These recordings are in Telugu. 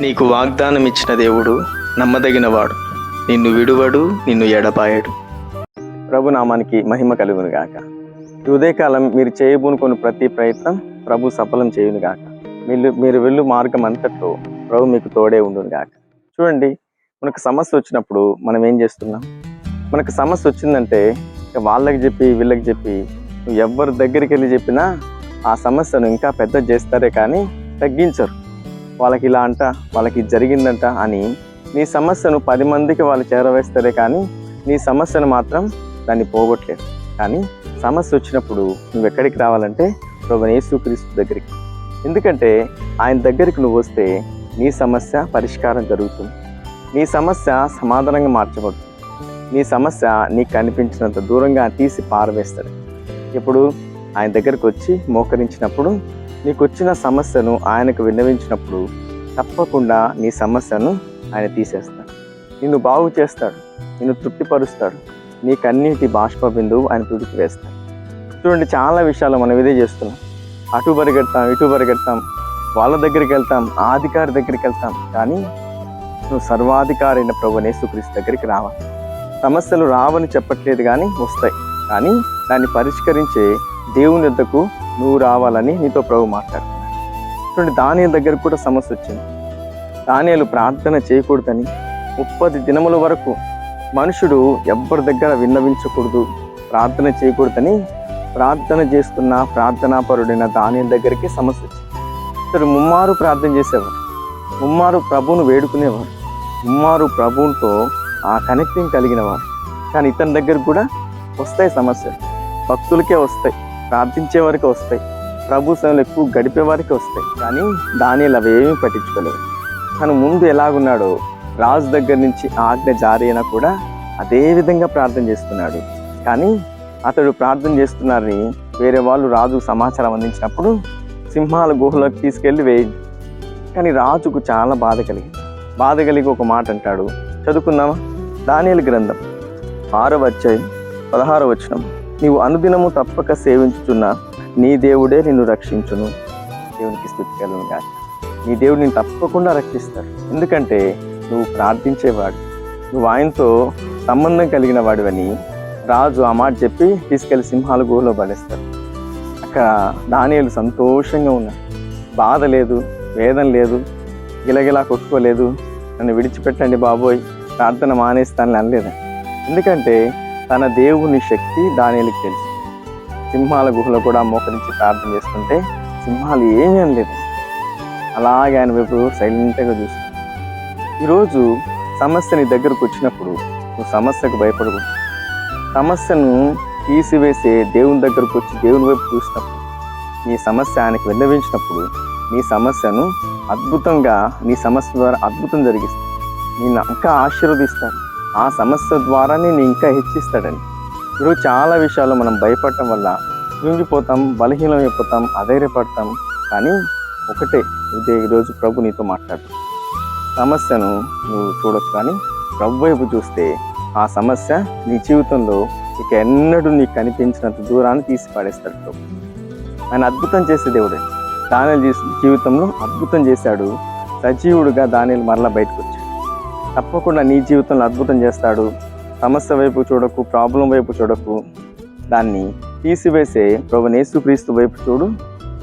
నీకు వాగ్దానం ఇచ్చిన దేవుడు నమ్మదగినవాడు. నిన్ను విడువడు నిన్ను ఎడపాయడు ప్రభు నామానికి మహిమ కలుగును గాక ఈ ఉదయకాలం మీరు చేయబూనుకొని ప్రతి ప్రయత్నం ప్రభు సఫలం చేయును గాక మీరు మీరు వెళ్ళు మార్గం అంతట్లో ప్రభు మీకు తోడే ఉండును గాక చూడండి మనకు సమస్య వచ్చినప్పుడు మనం ఏం చేస్తున్నాం? మనకు సమస్య వచ్చిందంటే వాళ్ళకి చెప్పి వీళ్ళకి చెప్పి నువ్వు ఎవరి దగ్గరికి వెళ్ళి చెప్పినా ఆ సమస్యను ఇంకా పెద్ద చేస్తారే కానీ తగ్గించరు. వాళ్ళకి ఇలా అంట వాళ్ళకి జరిగిందంట అని నీ సమస్యను పది మందికి వాళ్ళు చేరవేస్తారే కానీ నీ సమస్యను మాత్రం దాన్ని పోగొట్టలేదు. కానీ సమస్య వచ్చినప్పుడు నువ్వు ఎక్కడికి రావాలంటే ప్రభు యేసుక్రీస్తు దగ్గరికి. ఎందుకంటే ఆయన దగ్గరికి నువ్వు వస్తే నీ సమస్య పరిష్కారం జరుగుతుంది. నీ సమస్య సమాధానంగా మార్చబడుతుంది. నీ సమస్య నీకు కనిపించినంత దూరంగా తీసి పారవేస్తాడు ఇప్పుడు ఆయన దగ్గరకు వచ్చి మోకరించినప్పుడు నీకు వచ్చిన సమస్యను ఆయనకు విన్నవించినప్పుడు తప్పకుండా నీ సమస్యను ఆయన తీసేస్తాడు. నిన్ను బాగు చేస్తాడు. నిన్ను తృప్తిపరుస్తాడు. నీకన్నిటి బాష్ప బిందువు ఆయన తుడికి వేస్తాడు. చూడండి చాలా విషయాలు మనం ఇదే చేస్తున్నాం. అటు పరిగెడతాం ఇటు పరిగెడతాం. వాళ్ళ దగ్గరికి వెళ్తాం ఆధికారి దగ్గరికి వెళ్తాం. కానీ నువ్వు సర్వాధికారి అయిన ప్రభు దగ్గరికి రావాలి. సమస్యలు రావని చెప్పట్లేదు కానీ వస్తాయి. కానీ దాన్ని పరిష్కరించే దేవుని వద్దకు నువ్వు రావాలని నీతో ప్రభు మాట్లాడుతున్నాడు. చూడండి దానియల దగ్గర కూడా సమస్య వచ్చింది. దానియలు ప్రార్థన చేయకూడదని ముప్పది దినముల వరకు మనుషుడు ఎవ్వరి దగ్గర విన్నవించకూడదు. ప్రార్థన చేయకూడదని ప్రార్థన చేస్తున్న ప్రార్థనాపరుడైన దానియల దగ్గరికి సమస్య వచ్చింది. ఇతడు ముమ్మారు ప్రార్థన చేసేవారు ముమ్మారు ప్రభువును వేడుకునేవారు ముమ్మారు ప్రభువుతో ఆ కనెక్టింగ్ కలిగినవారు కానీ ఇతని దగ్గర కూడా వస్తాయి సమస్యలు. భక్తులకే వస్తాయి. ప్రార్థించే వారికి వస్తాయి. ప్రభు సేవలు ఎక్కువ గడిపే వారికి వస్తాయి. కానీ దానిలో అవేమీ పట్టించుకోలేదు తను ముందు ఎలాగున్నాడో రాజు దగ్గర నుంచి ఆజ్ఞ జారీ అయినా కూడా అదే విధంగా ప్రార్థన చేస్తున్నాడు. కానీ అతడు ప్రార్థన చేస్తున్నారని వేరే వాళ్ళు రాజు సమాచారం అందించినప్పుడు సింహాల గుహలోకి తీసుకెళ్ళి వేయి. కానీ రాజుకు చాలా బాధ కలిగింది. బాధ కలిగి ఒక మాట అంటాడు. చదువుకుందామా? దానియలు గ్రంథం ఆరో వచ్చాయి పదహారో వచ్చినాం నీవు అనుదినము తప్పక సేవించుచున్న నీ దేవుడే నిన్ను రక్షించును. దేవునికి స్థుతి కలుగును నీ దేవుడు నేను తప్పకుండా రక్షిస్తాడు ఎందుకంటే నువ్వు ప్రార్థించేవాడు. నువ్వు ఆయనతో సంబంధం కలిగిన వాడివని రాజు ఆ మాట చెప్పి తీసుకెళ్ళి సింహాల గుహలో పడేస్తాడు అక్కడ దానియలు సంతోషంగా ఉన్నాడు బాధ లేదు వేదన లేదు గిలగిలా కొట్టుకోలేదు. నన్ను విడిచిపెట్టండి బాబోయ్. ప్రార్థన మానేస్తానని అనలేదు? ఎందుకంటే తన దేవుని శక్తి దానిలకు తెలుసు. సింహాల గుహలో కూడా మోకరించి ప్రార్థన చేసుకుంటే సింహాలు ఏమీ అనలేదు. అలాగే ఆయన వైపు సైలెంట్గా చూస్తుంది ఈరోజు సమస్య నీ దగ్గరకు వచ్చినప్పుడు నువ్వు సమస్యకు భయపడకు. సమస్యను తీసివేసే దేవుని దగ్గరకు వచ్చి దేవుని వైపు చూసినప్పుడు నీ సమస్య ఆయనకు విన్నవించినప్పుడు నీ సమస్యను అద్భుతంగా నీ సమస్య ద్వారా అద్భుతం జరిగిస్తుంది. నేను ఇంకా ఆశీర్వదిస్తాను. ఆ సమస్య ద్వారానే నేను ఇంకా హెచ్చిస్తాడని ఈరోజు చాలా విషయాలు మనం భయపడటం వల్ల కృంగిపోతాం బలహీనమైపోతాం అధైర్యపడతాం. కానీ ఒకటే ఇదే ఈరోజు ప్రభు నీతో మాట్లాడు సమస్యను నువ్వు చూడొచ్చు కానీ ప్రభు వైపు చూస్తే ఆ సమస్య నీ జీవితంలో ఇక ఎన్నడూ నీకు కనిపించినంత దూరాన్ని తీసి పడేస్తాడు ప్రభు. ఆయన అద్భుతం చేసే దేవుడే. దానిల జీవితంలో అద్భుతం చేశాడు. సజీవుడుగా దానిలు మరలా బయటకు వచ్చాడు. తప్పకుండా నీ జీవితంలో అద్భుతం చేస్తాడు. సమస్య వైపు చూడకు ప్రాబ్లం వైపు చూడకు. దాన్ని తీసివేసే ప్రభు నేసుక్రీస్తు వైపు చూడు.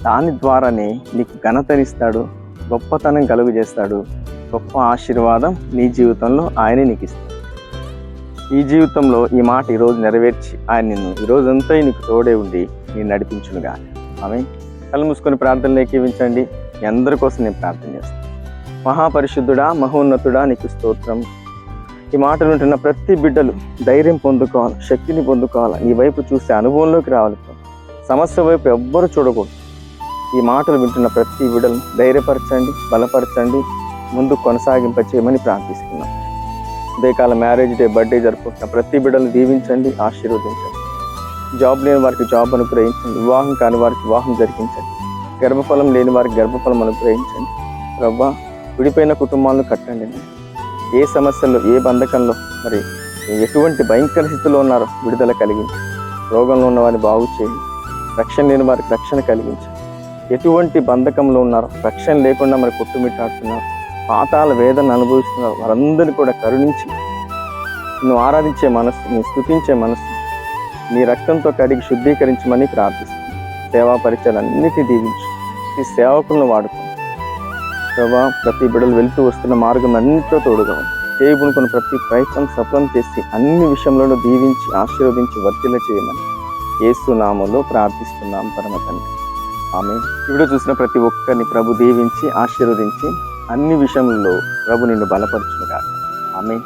దాని ద్వారానే నీకు ఘనతనిస్తాడు గొప్పతనం కలుగు చేస్తాడు. గొప్ప ఆశీర్వాదం నీ జీవితంలో ఆయనే నీకు ఇస్తాడు. ఈ జీవితంలో ఈ మాట ఈరోజు నెరవేర్చి ఆయన నిన్ను ఈ రోజంతా నీకు తోడే ఉండి నేను నడిపించునుగా ఆమె కళ్ళు మూసుకొని ప్రార్థనలు ఏకీవించండి. మీ అందరి కోసం నేను ప్రార్థన చేస్తాను. మహాపరిశుద్ధుడా మహోన్నతుడా నీకు స్తోత్రం. ఈ మాటలు వింటున్న ప్రతి బిడ్డలు ధైర్యం పొందుకోవాలి శక్తిని పొందుకోవాలి నీ వైపు చూసే అనుభవంలోకి రావాలి సమస్య వైపు ఎవ్వరు చూడకూడదు. ఈ మాటలు వింటున్న ప్రతి బిడ్డలు ధైర్యపరచండి బలపరచండి ముందు కొనసాగింప చేయమని ప్రార్థిస్తున్నాం. ఉదయకాల మ్యారేజ్ డే బర్త్డే జరుపుకుంటున్న ప్రతి బిడ్డలు దీవించండి ఆశీర్వదించండి. జాబ్ లేని వారికి జాబ్ అనుగ్రహించండి వివాహం కాని వారికి వివాహం జరిగించండి. గర్భఫలం లేని వారికి గర్భఫలం అనుగ్రహించండి. రవ్వ విడిపోయిన కుటుంబాలను కట్టండి. ఏ సమస్యల్లో ఏ బంధకంలో మరి ఎటువంటి భయంకర స్థితిలో ఉన్నారో విడుదల కలిగించి రోగంలో ఉన్న వారిని బాగు చేయండి. రక్షణ లేని వారికి రక్షణ కలిగించండి. ఎటువంటి బంధకంలో ఉన్నారో రక్షణ లేకుండా మరి కొట్టుమిట్టాడుతున్నారు పాతాల వేదన అనుభవిస్తున్న వారందరినీ కూడా కరుణించి నువ్వు ఆరాధించే మనస్సు నువ్వు స్థుతించే మనస్సు నీ రక్తంతో కడిగి శుద్ధీకరించమని ప్రార్థిస్తుంది సేవా పరిచయాలన్నిటి దీవించు. ఈ సేవకులను వాడుకో. ప్రభా ప్రతి బిడలు వెళ్తూ వస్తున్న మార్గం అన్నింటిలో తోడుగా ఉంది. ప్రతి ప్రయత్నం సఫలం చేసి అన్ని విషయంలోనూ దీవించి ఆశీర్వదించి వర్తిల చేయమని ఏసు నామంలో ప్రార్థిస్తున్నాం పరమ తండ్రి. ఆమె ఇప్పుడు చూసిన ప్రతి ఒక్కరిని ప్రభు దీవించి ఆశీర్వదించి అన్ని విషయంలో ప్రభు నిన్ను బలపరచునుగా ఆమె